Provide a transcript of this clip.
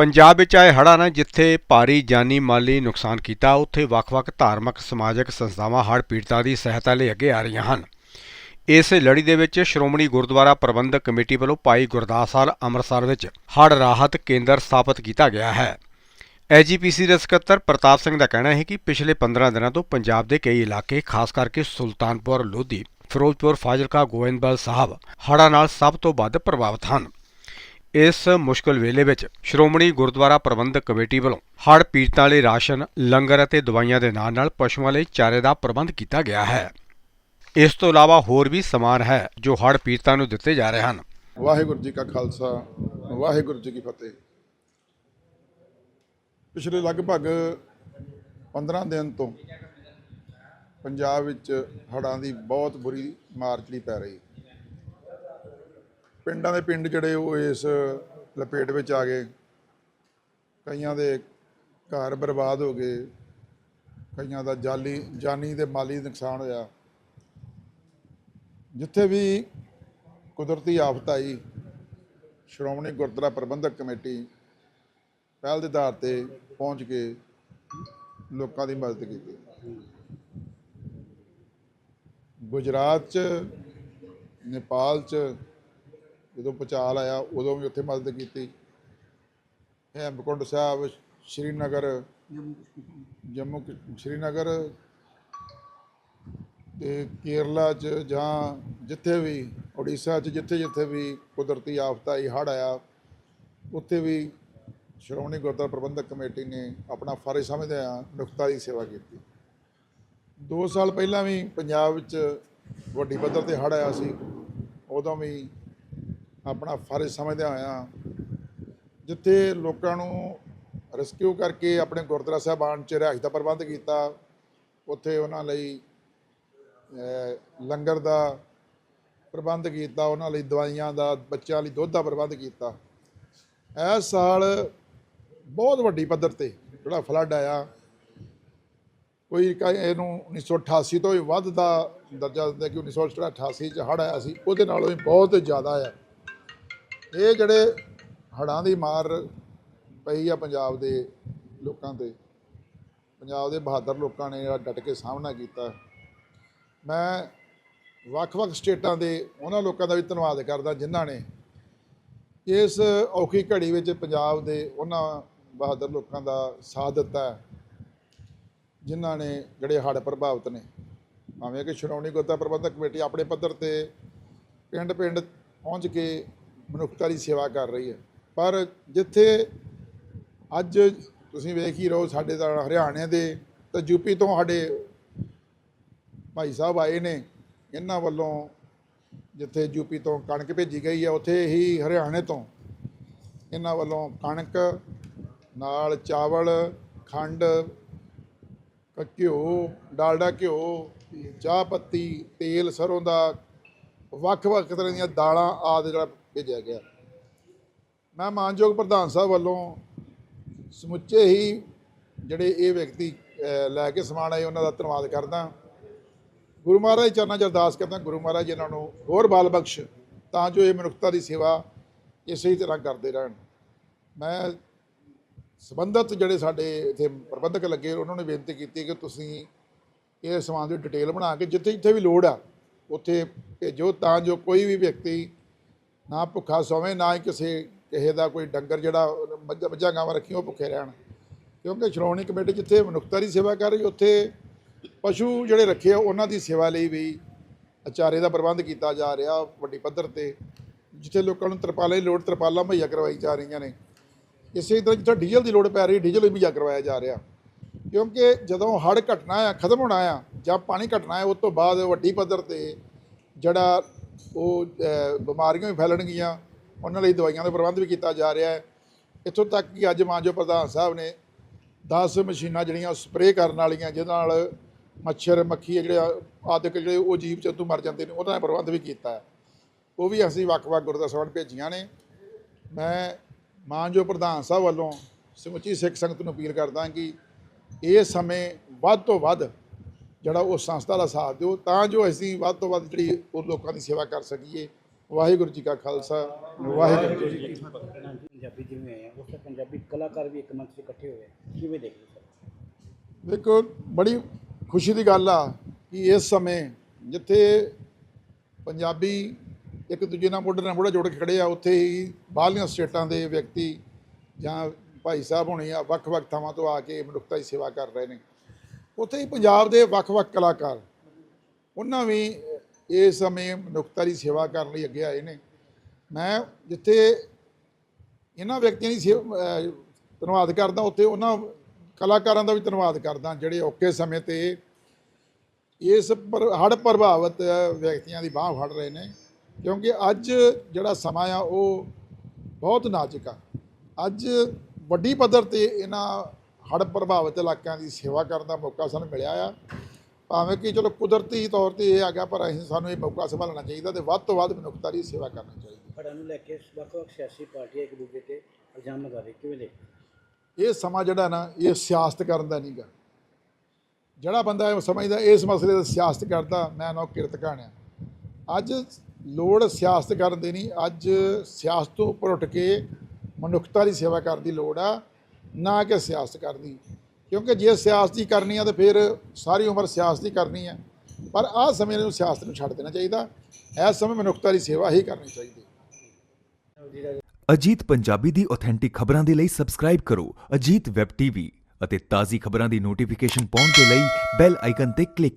ਪੰਜਾਬ ਵਿੱਚ ਆਏ ਹੜ੍ਹਾਂ ਨੇ ਜਿੱਥੇ ਭਾਰੀ ਜਾਨੀ ਮਾਲੀ ਨੁਕਸਾਨ ਕੀਤਾ, ਉੱਥੇ ਵੱਖ-ਵੱਖ ਧਾਰਮਿਕ, ਸਮਾਜਿਕ ਸੰਸਥਾਵਾਂ ਹੜ੍ਹ ਪੀੜਤਾਂ ਦੀ ਸਹਾਇਤਾ ਲਈ ਅੱਗੇ ਆ ਰਹੀਆਂ ਹਨ। ਇਸ ਲੜੀ ਦੇ ਵਿੱਚ ਸ਼੍ਰੋਮਣੀ ਗੁਰਦੁਆਰਾ ਪ੍ਰਬੰਧਕ ਕਮੇਟੀ ਵੱਲੋਂ ਭਾਈ ਗੁਰਦਾਸ ਹਾਲ ਅੰਮ੍ਰਿਤਸਰ ਵਿੱਚ ਹੜ੍ਹ ਰਾਹਤ ਕੇਂਦਰ ਸਥਾਪਿਤ ਕੀਤਾ ਗਿਆ ਹੈ। ਐਜੀਪੀਸੀ ਦੇ ਸਕੱਤਰ ਪ੍ਰਤਾਪ ਸਿੰਘ ਦਾ ਕਹਿਣਾ ਹੈ ਕਿ ਪਿਛਲੇ 15 ਦਿਨਾਂ ਤੋਂ ਪੰਜਾਬ ਦੇ ਕਈ ਇਲਾਕੇ, ਖਾਸ ਕਰਕੇ ਸੁਲਤਾਨਪੁਰ, ਲੋਧੀ, ਫਿਰੋਜ਼ਪੁਰ, ਫਾਜ਼ਿਲਕਾ, ਗੋਇੰਦਵਾਲ ਸਾਹਿਬ ਹੜ੍ਹਾਂ ਨਾਲ ਸਭ ਤੋਂ ਵੱਧ ਪ੍ਰਭਾਵਿਤ ਹਨ। ਇਸ ਮੁਸ਼ਕਲ ਵੇਲੇ ਵਿੱਚ ਸ਼੍ਰੋਮਣੀ ਗੁਰਦੁਆਰਾ ਪ੍ਰਬੰਧਕ ਕਮੇਟੀ ਵੱਲੋਂ ਹੜ੍ਹ ਪੀੜਤਾਂ ਲਈ ਰਾਸ਼ਨ, ਲੰਗਰ ਅਤੇ ਦਵਾਈਆਂ ਦੇ ਨਾਲ-ਨਾਲ ਪਸ਼ੂਆਂ ਲਈ ਚਾਰੇ ਦਾ ਪ੍ਰਬੰਧ ਕੀਤਾ ਗਿਆ ਹੈ। ਇਸ ਤੋਂ ਇਲਾਵਾ ਹੋਰ ਵੀ ਸਮਾਨ ਹੈ ਜੋ ਹੜ੍ਹ ਪੀੜਤਾਂ ਨੂੰ ਦਿੱਤੇ ਜਾ ਰਹੇ ਹਨ। ਵਾਹਿਗੁਰੂ ਜੀ ਕਾ ਖਾਲਸਾ, ਵਾਹਿਗੁਰੂ ਜੀ ਕੀ ਫਤਿਹ। ਪਿਛਲੇ ਲਗਭਗ 15 ਦਿਨ ਤੋਂ ਪੰਜਾਬ ਵਿੱਚ ਹੜ੍ਹਾਂ ਦੀ ਬਹੁਤ ਬੁਰੀ ਮਾਰ ਜਿਹੜੀ ਪੈ ਰਹੀ ਪਿੰਡਾਂ ਦੇ ਪਿੰਡ ਜਿਹੜੇ ਉਹ ਇਸ ਲਪੇਟ ਵਿੱਚ ਆ ਗਏ। ਕਈਆਂ ਦੇ ਘਰ ਬਰਬਾਦ ਹੋ ਗਏ। ਕਈਆਂ ਦਾ ਜਾਲੀ, ਜਾਨੀ ਤੇ ਮਾਲੀ ਨੁਕਸਾਨ ਹੋਇਆ। ਜਿੱਥੇ ਵੀ ਕੁਦਰਤੀ ਆਫਤ ਆਈ, ਸ਼੍ਰੋਮਣੀ ਗੁਰਦੁਆਰਾ ਪ੍ਰਬੰਧਕ ਕਮੇਟੀ ਪਹਿਲ ਦੇ ਆਧਾਰ ਤੇ ਪਹੁੰਚ ਕੇ ਲੋਕਾਂ ਦੀ ਮਦਦ ਕੀਤੀ। ਗੁਜਰਾਤ ਚ, ਨੇਪਾਲ ਚ ਜਦੋਂ ਭੁਚਾਲ ਆਇਆ, ਉਦੋਂ ਵੀ ਉੱਥੇ ਮਦਦ ਕੀਤੀ। ਹੇਮਕੁੰਡ ਸਾਹਿਬ, ਸ਼੍ਰੀਨਗਰ, ਜੰਮੂ ਸ਼੍ਰੀਨਗਰ ਤੇ ਕੇਰਲਾ ਚ ਜਾਂ ਜਿੱਥੇ ਵੀ, ਉੜੀਸਾ ਚ ਜਿੱਥੇ ਜਿੱਥੇ ਵੀ ਕੁਦਰਤੀ ਆਫਤ ਆਈ ਹੜ੍ਹ ਆਇਆ, ਉੱਥੇ ਵੀ ਸ਼੍ਰੋਮਣੀ ਗੁਰਦੁਆਰਾ ਪ੍ਰਬੰਧਕ ਕਮੇਟੀ ਨੇ ਆਪਣਾ ਫਰਜ਼ ਸਮਝਦਿਆਂ ਨੁਕਤਾ ਦੀ ਸੇਵਾ ਕੀਤੀ। 2 ਸਾਲ ਪਹਿਲਾਂ ਵੀ ਪੰਜਾਬ ਵਿੱਚ ਵੱਡੀ ਪੱਧਰ ਤੇ ਹੜ੍ਹ ਆਇਆ ਸੀ, ਉਦੋਂ ਵੀ ਆਪਣਾ ਫਰਜ਼ ਸਮਝਦਿਆਂ ਹੋਇਆ ਜਿੱਥੇ ਲੋਕਾਂ ਨੂੰ ਰੈਸਕਿਊ ਕਰਕੇ ਆਪਣੇ ਗੁਰਦੁਆਰਾ ਸਾਹਿਬਾਨ ਚ ਰਿਹਾਇਸ਼ ਦਾ ਪ੍ਰਬੰਧ ਕੀਤਾ, ਉੱਥੇ ਉਹਨਾਂ ਲਈ ਲੰਗਰ ਦਾ ਪ੍ਰਬੰਧ ਕੀਤਾ, ਉਹਨਾਂ ਲਈ ਦਵਾਈਆਂ ਦਾ, ਬੱਚਿਆਂ ਲਈ ਦੁੱਧ ਦਾ ਪ੍ਰਬੰਧ ਕੀਤਾ। ਇਸ ਸਾਲ ਬਹੁਤ ਵੱਡੀ ਪੱਧਰ ਤੇ ਜਿਹੜਾ ਫਲੱਡ ਆਇਆ, ਕੋਈ ਕਹੇ ਇਹਨੂੰ 1988 ਤੋਂ ਵੀ ਵੱਧ ਦਾ ਦਰਜਾ ਦਿੰਦਾ ਕਿ 1988 ਚ ਹੜ੍ਹ ਆਇਆ ਸੀ, ਉਹਦੇ ਨਾਲੋਂ ਵੀ ਬਹੁਤ ਜ਼ਿਆਦਾ ਆ। ਇਹ ਜਿਹੜੇ ਹੜ੍ਹਾਂ ਦੀ ਮਾਰ ਪਈ ਆ ਪੰਜਾਬ ਦੇ ਲੋਕਾਂ ਤੇ, ਪੰਜਾਬ ਦੇ ਬਹਾਦਰ ਲੋਕਾਂ ਨੇ ਜਿਹੜਾ ਡਟ ਕੇ ਸਾਹਮਣਾ ਕੀਤਾ। ਮੈਂ ਵੱਖ-ਵੱਖ ਸਟੇਟਾਂ ਦੇ ਉਹਨਾਂ ਲੋਕਾਂ ਦਾ ਵੀ ਧੰਨਵਾਦ ਕਰਦਾ ਜਿਨ੍ਹਾਂ ਨੇ ਇਸ ਔਖੀ ਘੜੀ ਵਿੱਚ ਪੰਜਾਬ ਦੇ ਉਹਨਾਂ ਬਹਾਦਰ ਲੋਕਾਂ ਦਾ ਸਾਥ ਦਿੱਤਾ ਜਿਨ੍ਹਾਂ ਨੇ ਜਿਹੜੇ ਹੜ੍ਹ ਪ੍ਰਭਾਵਿਤ ਨੇ। ਭਾਵੇਂ ਕਿ ਸ਼੍ਰੋਮਣੀ ਗੁਰਦੁਆਰਾ ਪ੍ਰਬੰਧਕ ਕਮੇਟੀ ਆਪਣੇ ਪੱਧਰ ਤੇ ਪਿੰਡ-ਪਿੰਡ ਪਹੁੰਚ ਕੇ ਮਨੁੱਖਤਾ ਦੀ ਸੇਵਾ ਕਰ ਰਹੀ ਹੈ। ਪਰ ਜਿੱਥੇ ਅੱਜ ਤੁਸੀਂ ਵੇਖ ਹੀ ਰਹੋ ਸਾਡੇ ਤਾਂ ਹਰਿਆਣੇ ਦੇ ਤੇ ਯੂਪੀ ਤੋਂ ਸਾਡੇ ਭਾਈ ਸਾਹਿਬ ਆਏ ਨੇ। ਇਹਨਾਂ ਵੱਲੋਂ ਜਿੱਥੇ ਯੂਪੀ ਤੋਂ ਕਣਕ ਭੇਜੀ ਗਈ ਹੈ, ਉੱਥੇ ਹੀ ਹਰਿਆਣੇ ਤੋਂ ਇਹਨਾਂ ਵੱਲੋਂ ਕਣਕ, ਨਾਲ ਚਾਵਲ, ਖੰਡ, ਕ- ਘਿਓ, ਡਾਲਡਾ ਘਿਓ, ਚਾਹ ਪੱਤੀ, ਤੇਲ ਸਰੋਂ ਦਾ ਵੱਖ-ਵੱਖ ਤਰ੍ਹਾਂ ਦੀਆਂ ਦਾਲਾਂ ਆਦਿ ਜਿਹੜਾ ਭੇਜਿਆ ਗਿਆ। ਮੈਂ ਮਾਨਯੋਗ ਪ੍ਰਧਾਨ ਸਾਹਿਬ ਵੱਲੋਂ ਸਮੁੱਚੇ ਹੀ ਜਿਹੜੇ ਇਹ ਵਿਅਕਤੀ ਲੈ ਕੇ ਸਮਾਨ ਆਏ, ਉਹਨਾਂ ਦਾ ਧੰਨਵਾਦ ਕਰਦਾ। ਗੁਰੂ ਮਹਾਰਾਜ ਚਰਨਾਂ 'ਚ ਅਰਦਾਸ ਕਰਦਾ, ਗੁਰੂ ਮਹਾਰਾਜ ਇਹਨਾਂ ਨੂੰ ਹੋਰ ਬਾਲ ਬਖਸ਼, ਤਾਂ ਜੋ ਇਹ ਮਨੁੱਖਤਾ ਦੀ ਸੇਵਾ ਇਸੇ ਤਰ੍ਹਾਂ ਕਰਦੇ ਰਹਿਣ। ਮੈਂ ਸੰਬੰਧਤ ਜਿਹੜੇ ਸਾਡੇ ਇੱਥੇ ਪ੍ਰਬੰਧਕ ਲੱਗੇ, ਉਹਨਾਂ ਨੇ ਬੇਨਤੀ ਕੀਤੀ ਕਿ ਤੁਸੀਂ ਇਹ ਸਮਾਨ ਦੀ ਡਿਟੇਲ ਬਣਾ ਕੇ ਜਿੱਥੇ ਜਿੱਥੇ ਵੀ ਲੋੜ ਆ, ਉੱਥੇ ਭੇਜੋ, ਤਾਂ ਜੋ ਕੋਈ ਵੀ ਵਿਅਕਤੀ ਨਾ ਭੁੱਖਾ ਸੋਵੇਂ, ਨਾ ਹੀ ਕਿਸੇ ਕਿਸੇ ਦਾ ਕੋਈ ਡੰਗਰ ਜਿਹੜਾ ਮੱਝਾਂ ਮੱਝਾਂ ਗਾਵਾਂ ਰੱਖੀਆਂ, ਉਹ ਭੁੱਖੇ ਰਹਿਣ। ਕਿਉਂਕਿ ਸ਼੍ਰੋਮਣੀ ਕਮੇਟੀ ਜਿੱਥੇ ਮਨੁੱਖਤਾ ਦੀ ਸੇਵਾ ਕਰ ਰਹੀ, ਉੱਥੇ ਪਸ਼ੂ ਜਿਹੜੇ ਰੱਖੇ ਆ, ਉਹਨਾਂ ਦੀ ਸੇਵਾ ਲਈ ਵੀ ਅਚਾਰੇ ਦਾ ਪ੍ਰਬੰਧ ਕੀਤਾ ਜਾ ਰਿਹਾ ਵੱਡੀ ਪੱਧਰ ਤੇ, ਜਿੱਥੇ ਲੋਕਾਂ ਨੂੰ ਤਰਪਾਲਾਂ ਦੀ ਲੋੜ, ਤਰਪਾਲਾਂ ਮੁਹੱਈਆ ਕਰਵਾਈ ਜਾ ਰਹੀਆਂ ਨੇ। ਇਸੇ ਤਰ੍ਹਾਂ ਜਿੱਥੇ ਡੀਜ਼ਲ ਦੀ ਲੋੜ ਪੈ ਰਹੀ, ਡੀਜ਼ਲ ਵੀ ਮੁਹੱਈਆ ਕਰਵਾਇਆ ਜਾ ਰਿਹਾ। ਕਿਉਂਕਿ ਜਦੋਂ ਹੜ੍ਹ ਘਟਣਾ ਆ, ਖਤਮ ਹੋਣਾ ਆ, ਜਾਂ ਪਾਣੀ ਘਟਣਾ ਆ, ਉਸ ਤੋਂ ਬਾਅਦ ਵੱਡੀ ਪੱਧਰ ਤੇ ਜਿਹੜਾ ਉਹ ਬਿਮਾਰੀਆਂ ਵੀ ਫੈਲਣਗੀਆਂ ਉਹਨਾਂ ਲਈ ਦਵਾਈਆਂ ਦਾ ਪ੍ਰਬੰਧ ਵੀ ਕੀਤਾ ਜਾ ਰਿਹਾ ਹੈ। ਇੱਥੋਂ ਤੱਕ ਕਿ ਅੱਜ ਮਾਨਜੋ ਪ੍ਰਧਾਨ ਸਾਹਿਬ ਨੇ 10 ਮਸ਼ੀਨਾਂ ਜਿਹੜੀਆਂ ਸਪਰੇਅ ਕਰਨ ਵਾਲੀਆਂ, ਜਿਹਦੇ ਨਾਲ ਮੱਛਰ, ਮੱਖੀ ਜਿਹੜੇ ਆਦਿਕ ਜਿਹੜੇ ਉਹ ਜੀਵ ਜੰਤੂ ਮਰ ਜਾਂਦੇ ਨੇ, ਉਹਨਾਂ ਦਾ ਪ੍ਰਬੰਧ ਵੀ ਕੀਤਾ ਹੈ। ਉਹ ਵੀ ਅਸੀਂ ਵੱਖ-ਵੱਖ ਗੁਰਦੁਆਰਾ ਭੇਜੀਆਂ ਨੇ। ਮੈਂ ਮਾਨਜੋ ਪ੍ਰਧਾਨ ਸਾਹਿਬ ਵੱਲੋਂ ਸਮੁੱਚੀ ਸਿੱਖ ਸੰਗਤ ਨੂੰ ਅਪੀਲ ਕਰਦਾ ਕਿ ਇਹ ਸਮੇਂ ਵੱਧ ਤੋਂ ਵੱਧ ਜਿਹੜਾ ਉਹ ਸੰਸਥਾ ਦਾ ਸਾਥ ਦਿਓ ਤਾਂ ਜੋ ਅਸੀਂ ਵੱਧ ਤੋਂ ਵੱਧ ਜਿਹੜੀ ਉਹ ਲੋਕਾਂ ਦੀ ਸੇਵਾ ਕਰ ਸਕੀਏ। ਵਾਹਿਗੁਰੂ ਜੀ ਕਾ ਖਾਲਸਾ ਵਾਹਿਗੁਰੂ ਜੀ ਕੀ ਫਤਿਹ। ਪੰਜਾਬੀ ਜਿਵੇਂ ਆਏ ਆ ਉਸ ਤਰ੍ਹਾਂ ਪੰਜਾਬੀ ਕਲਾਕਾਰ ਵੀ ਇੱਕ ਮੰਚ 'ਤੇ ਇਕੱਠੇ ਹੋਏ। ਕਿਵੇਂ ਦੇਖਦੇ ਸਰ? ਦੇਖੋ ਬੜੀ ਖੁਸ਼ੀ ਦੀ ਗੱਲ ਆ ਕਿ ਇਸ ਸਮੇਂ ਜਿੱਥੇ ਪੰਜਾਬੀ ਇੱਕ ਦੂਜੇ ਨਾਲ ਮੋਢੇ ਨਾਲ ਮੋਢਾ ਜੋੜ ਕੇ ਖੜੇ ਆ ਉੱਥੇ ਹੀ ਬਾਹਰਲੀਆਂ ਸਟੇਟਾਂ ਦੇ ਵਿਅਕਤੀ ਜਾਂ ਭਾਈ ਸਾਹਿਬ ਹੋਣੇ ਆ ਵੱਖ-ਵੱਖ ਥਾਵਾਂ ਤੋਂ ਆ ਕੇ ਮਨੁੱਖਤਾ ਦੀ ਸੇਵਾ ਕਰ ਰਹੇ ਨੇ। ਉੱਥੇ ਹੀ ਪੰਜਾਬ ਦੇ ਵੱਖ-ਵੱਖ ਕਲਾਕਾਰ, ਉਹਨਾਂ ਵੀ ਇਸ ਸਮੇਂ ਮਨੁੱਖਤਾ ਦੀ ਸੇਵਾ ਕਰਨ ਲਈ ਅੱਗੇ ਆਏ ਨੇ। ਮੈਂ ਜਿੱਥੇ ਇਹਨਾਂ ਵਿਅਕਤੀਆਂ ਦੀ ਸੇਵ- ਧੰਨਵਾਦ ਕਰਦਾ, ਉੱਥੇ ਉਹਨਾਂ ਕਲਾਕਾਰਾਂ ਦਾ ਵੀ ਧੰਨਵਾਦ ਕਰਦਾ, ਜਿਹੜੇ ਔਕੇ ਸਮੇਂ ਤੇ ਇਸ ਪਰ, ਹੜ੍ਹ ਪ੍ਰਭਾਵਿਤ ਵਿਅਕਤੀਆਂ ਦੀ ਬਾਹ ਫੜ ਰਹੇ ਨੇ, ਕਿਉਂਕਿ ਅੱਜ ਜਿਹੜਾ ਸਮਾਂ ਆ, ਉਹ ਬਹੁਤ ਨਾਜ਼ੁਕ ਆ। ਅੱਜ ਵੱਡੀ ਪੱਧਰ ਤੇ ਇਹਨਾਂ ਹੜ੍ਹ ਪ੍ਰਭਾਵਿਤ ਇਲਾਕਿਆਂ ਦੀ ਸੇਵਾ ਕਰਨ ਦਾ ਮੌਕਾ ਸਾਨੂੰ ਮਿਲਿਆ ਆ। ਭਾਵੇਂ ਕਿ ਚਲੋ ਕੁਦਰਤੀ ਤੌਰ ਤੇ ਇਹ ਆ ਗਿਆ ਪਰ ਅਸੀਂ ਸਾਨੂੰ ਇਹ ਮੌਕਾ ਸੰਭਾਲਣਾ ਚਾਹੀਦਾ ਤੇ ਵੱਧ ਤੋਂ ਵੱਧ ਮਨੁੱਖਤਾ ਦੀ ਸੇਵਾ ਕਰਨੀ ਚਾਹੀਦੀ ਹੜ੍ਹਾਂ ਨੂੰ ਲੈ ਕੇ ਵੱਖ-ਵੱਖ ਸਿਆਸੀ ਪਾਰਟੀਆਂ ਇੱਕ ਦੂਜੇ ਤੇ ਇਲਜ਼ਾਮ ਲਗਾ ਰਹੀ ਕਿਵੇਂ ਦੇਖਦੇ ਇਹ ਸਮਾਂ ਜਿਹੜਾ ਨਾ ਇਹ ਸਿਆਸਤ ਕਰਨ ਦਾ ਨਹੀਂਗਾ ਜਿਹੜਾ ਬੰਦਾ ਇਹ ਸਮਝਦਾ ਇਸ ਮਸਲੇ ਦਾ ਸਿਆਸਤ ਕਰਦਾ ਮੈਂ ਨਾ ਕਿਰਤ ਕਹਾਣਿਆ ਅੱਜ ਲੋੜ ਸਿਆਸਤ ਕਰਨ ਦੀ ਨਹੀਂ ਅੱਜ ਸਿਆਸਤ ਤੋਂ ਉੱਪਰ ਉੱਠ ਕੇ ਮਨੁੱਖਤਾ ਦੀ ਸੇਵਾ ਕਰਨ ਦੀ ਲੋੜ ਆ। ਨਾ ਕਿ ਸਿਆਸਤ ਕਰਨੀ। ਕਿਉਂਕਿ ਜੇ ਸਿਆਸਤ ਕਰਨੀ ਆ ਤਾਂ ਫਿਰ ਸਾਰੀ ਉਮਰ ਸਿਆਸਤ ਹੀ ਕਰਨੀ ਆ। ਪਰ ਆਹ ਸਮੇਂ ਨੂੰ ਸਿਆਸਤ ਨੂੰ ਛੱਡ ਦੇਣਾ ਚਾਹੀਦਾ। ਇਸ ਸਮੇਂ ਮਨੁੱਖਤਾ ਦੀ ਸੇਵਾ ਹੀ ਕਰਨੀ ਚਾਹੀਦੀ। ਅਜੀਤ ਪੰਜਾਬੀ ਦੀ ਆਥੈਂਟਿਕ ਖਬਰਾਂ ਦੇ ਲਈ ਸਬਸਕ੍ਰਾਈਬ ਕਰੋ ਅਜੀਤ ਵੈਬ ਟੀਵੀ ਅਤੇ ਤਾਜ਼ੀ ਖਬਰਾਂ ਦੀ ਨੋਟੀਫਿਕੇਸ਼ਨ ਪਾਉਣ ਦੇ ਲਈ ਬੈਲ ਆਈਕਨ ਤੇ ਕਲਿੱਕ